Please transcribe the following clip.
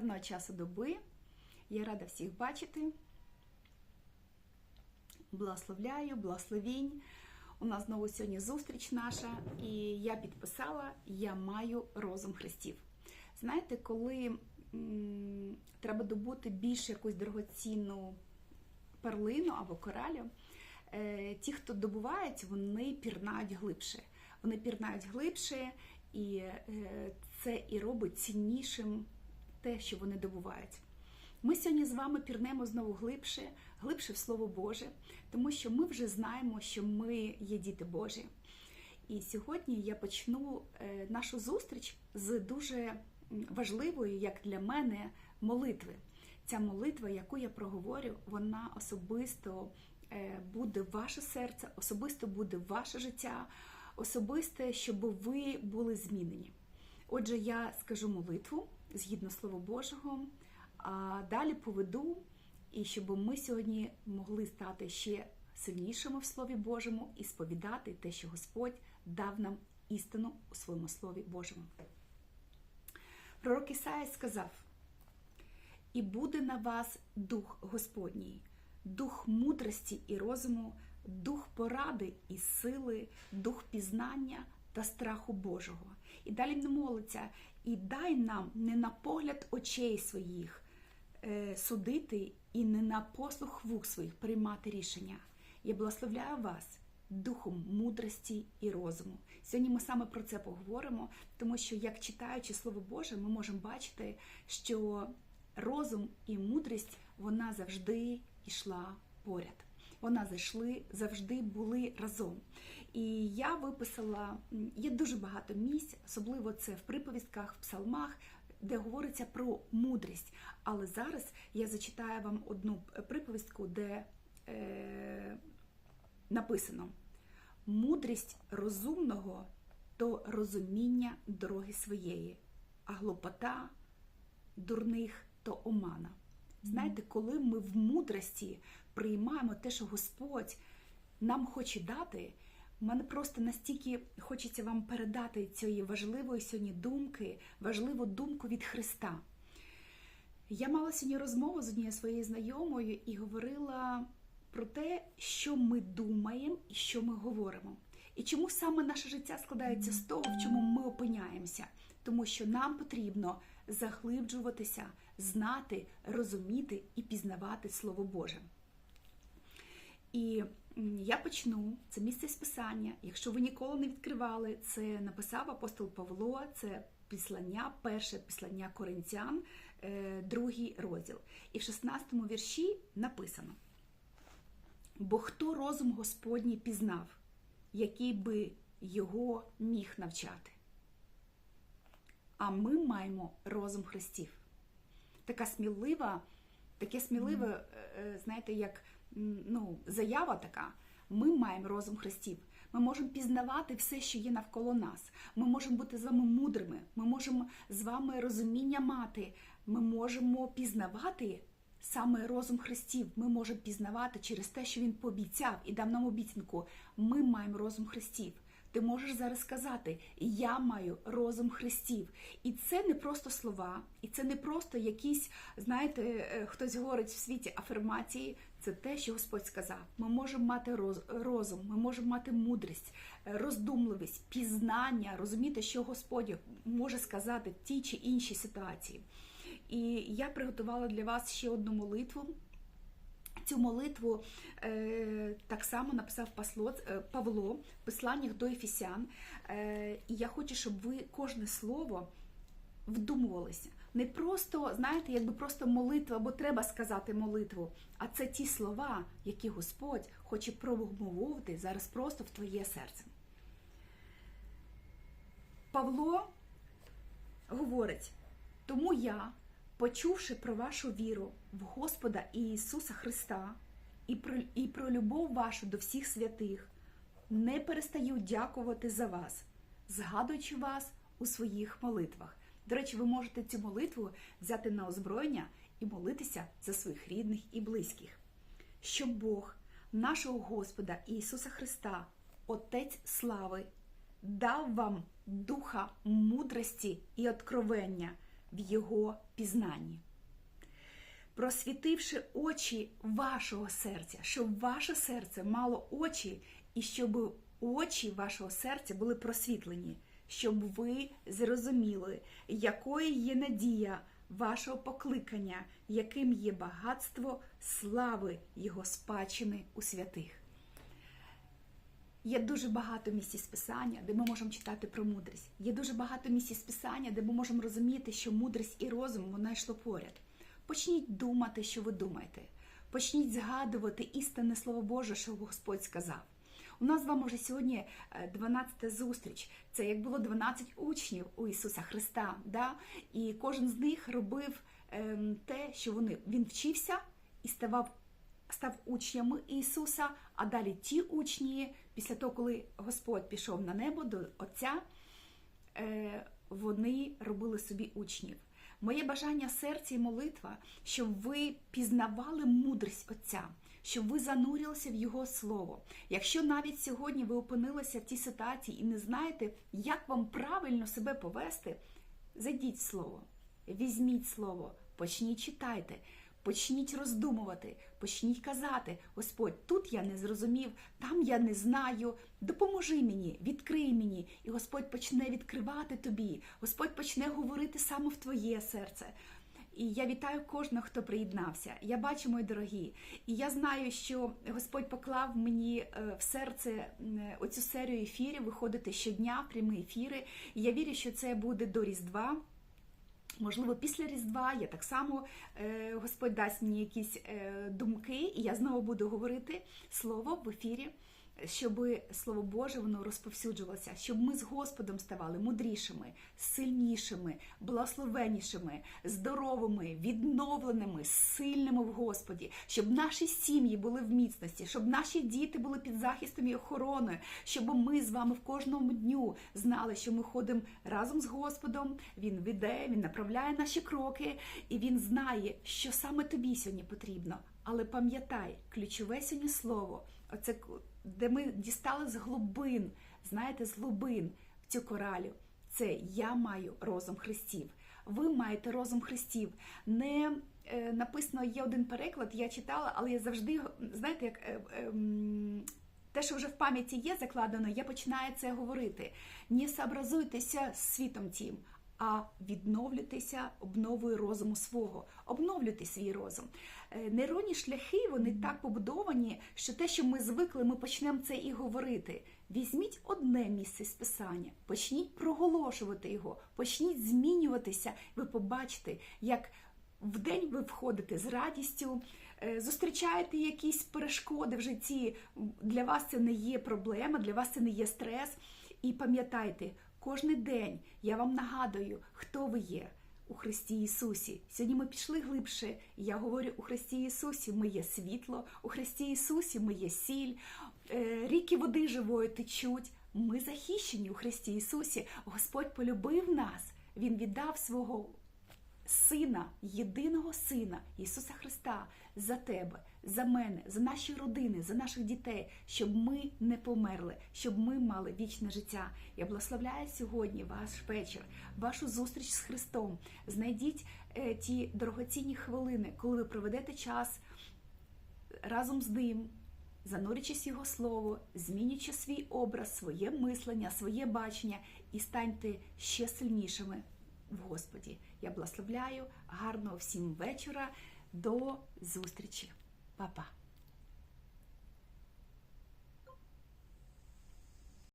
гарного часу доби. Я рада всіх бачити. Благословляю, благословінь. У нас знову сьогодні зустріч наша, і я підписала Я маю розум Христів. Знаєте, коли м, треба добути більш якусь дорогоцінну перлину або коралю, е, ті, хто добувають, вони пірнають глибше. Вони пірнають глибше, і е, це і робить ціннішим те, що вони добувають. Ми сьогодні з вами пірнемо знову глибше, глибше в Слово Боже, тому що ми вже знаємо, що ми є діти Божі. І сьогодні я почну е, нашу зустріч з дуже важливою, як для мене, молитви. Ця молитва, яку я проговорю, вона особисто е, буде ваше серце, особисто буде ваше життя, особисте, щоб ви були змінені. Отже, я скажу молитву згідно Слова Божого, а далі поведу, і щоб ми сьогодні могли стати ще сильнішими в Слові Божому і сповідати те, що Господь дав нам істину у своєму Слові Божому. Пророк Ісаїя сказав: І буде на вас дух Господній, дух мудрості і розуму, дух поради і сили, дух пізнання та страху Божого. І далі не молиться, і дай нам не на погляд очей своїх е, судити і не на послух вух своїх приймати рішення. Я благословляю вас духом мудрості і розуму. Сьогодні ми саме про це поговоримо, тому що, як читаючи Слово Боже, ми можемо бачити, що розум і мудрість вона завжди йшла поряд. Вона зайшли, завжди були разом. І я виписала є дуже багато місць, особливо це в приповістках, в псалмах, де говориться про мудрість. Але зараз я зачитаю вам одну приповістку, де е, написано: мудрість розумного то розуміння дороги своєї, а глупота дурних то омана. Знаєте, коли ми в мудрості приймаємо те, що Господь нам хоче дати, мене просто настільки хочеться вам передати цієї важливої сьогодні думки, важливу думку від Христа. Я мала сьогодні розмову з однією своєю знайомою і говорила про те, що ми думаємо і що ми говоримо. І чому саме наше життя складається з того, в чому ми опиняємося. Тому що нам потрібно заглиблюватися, знати, розуміти і пізнавати Слово Боже. І я почну це місце з писання. Якщо ви ніколи не відкривали, це написав апостол Павло, це післання, перше післання Коринтян, другий розділ. І в 16 вірші написано: Бо хто розум Господній пізнав, який би його міг навчати? А ми маємо розум Христів. Така смілива, таке сміливе, знаєте, як ну, заява така. Ми маємо розум Христів. Ми можемо пізнавати все, що є навколо нас. Ми можемо бути з вами мудрими. Ми можемо з вами розуміння мати. Ми можемо пізнавати саме розум Христів. Ми можемо пізнавати через те, що Він пообіцяв і дав нам обіцянку. Ми маємо розум Христів. Ти можеш зараз сказати, я маю розум Христів. І це не просто слова, і це не просто якісь, знаєте, хтось говорить в світі афірмації. Це те, що Господь сказав. Ми можемо мати розум, ми можемо мати мудрість, роздумливість, пізнання, розуміти, що Господь може сказати в тій чи іншій ситуації. І я приготувала для вас ще одну молитву. Цю молитву е, так само написав Пасло, е, Павло в посланнях до Ефісян. Е, і я хочу, щоб ви кожне слово вдумувалися. Не просто, знаєте, якби просто молитва, бо треба сказати молитву, а це ті слова, які Господь хоче промовити зараз просто в твоє серце. Павло говорить: тому я почувши про вашу віру в Господа Ісуса Христа і про, і про любов вашу до всіх святих, не перестаю дякувати за вас, згадуючи вас у своїх молитвах. До речі, ви можете цю молитву взяти на озброєння і молитися за своїх рідних і близьких. Щоб Бог, нашого Господа Ісуса Христа, Отець слави, дав вам духа мудрості і откровення в Його пізнанні. Просвітивши очі вашого серця, щоб ваше серце мало очі, і щоб очі вашого серця були просвітлені, щоб ви зрозуміли, якою є надія вашого покликання, яким є багатство слави Його спадщини у святих. Є дуже багато місць із писання, де ми можемо читати про мудрість. Є дуже багато місць із писання, де ми можемо розуміти, що мудрість і розум вона йшло поряд. Почніть думати, що ви думаєте. Почніть згадувати істинне слово Боже, що Господь сказав. У нас з вами вже сьогодні 12 зустріч. Це як було 12 учнів у Ісуса Христа. Да? І кожен з них робив ем, те, що вони він вчився і ставав став учнями Ісуса, а далі ті учні, після того, коли Господь пішов на небо до Отця, е, вони робили собі учнів. Моє бажання серця і молитва, щоб ви пізнавали мудрість Отця, щоб ви занурилися в Його Слово. Якщо навіть сьогодні ви опинилися в тій ситуації і не знаєте, як вам правильно себе повести, зайдіть в Слово, візьміть Слово, почніть читайте. Почніть роздумувати, почніть казати: Господь, тут я не зрозумів, там я не знаю. Допоможи мені, відкрий мені, і Господь почне відкривати тобі. Господь почне говорити саме в твоє серце. І я вітаю кожного, хто приєднався. Я бачу, мої дорогі, і я знаю, що Господь поклав мені в серце оцю серію ефірів виходити щодня в прямі ефіри. І я вірю, що це буде до Різдва. Можливо, після Різдва я так само е, Господь дасть мені якісь е, думки, і я знову буду говорити слово в ефірі, щоб слово Боже воно розповсюджувалося, щоб ми з Господом ставали мудрішими, сильнішими, благословеннішими, здоровими, відновленими, сильними в Господі, щоб наші сім'ї були в міцності, щоб наші діти були під захистом і охороною, щоб ми з вами в кожному дню знали, що ми ходимо разом з Господом. Він веде, він направляє наші кроки, і він знає, що саме тобі сьогодні потрібно. Але пам'ятай, ключове сьогодні слово, оце де ми дістали з глибин, знаєте, з глибин цю коралю. Це я маю розум Христів. Ви маєте розум Христів. Не е, написано є один переклад, я читала, але я завжди, знаєте, як е, е, те, що вже в пам'яті є закладено, я починаю це говорити. Не сообразуйтеся з світом тім, а відновлюйтеся обновою розуму свого, обновлюйте свій розум. Нейронні шляхи вони так побудовані, що те, що ми звикли, ми почнемо це і говорити. Візьміть одне місце з писання, почніть проголошувати його, почніть змінюватися. Ви побачите, як в день ви входите з радістю, зустрічаєте якісь перешкоди в житті. Для вас це не є проблема, для вас це не є стрес. І пам'ятайте, кожен день я вам нагадую, хто ви є у Христі Ісусі. Сьогодні ми пішли глибше. Я говорю у Христі Ісусі, ми є світло, у Христі Ісусі ми є сіль, ріки води живої течуть. Ми захищені у Христі Ісусі. Господь полюбив нас, Він віддав свого Сина, єдиного Сина Ісуса Христа за тебе, за мене, за наші родини, за наших дітей, щоб ми не померли, щоб ми мали вічне життя. Я благословляю сьогодні ваш вечір, вашу зустріч з Христом. Знайдіть е, ті дорогоцінні хвилини, коли ви проведете час разом з ним. Занурюючись Його слово, змінюючи свій образ, своє мислення, своє бачення, і станьте ще сильнішими в Господі. Я благословляю гарного всім вечора. До зустрічі, Pa, pa.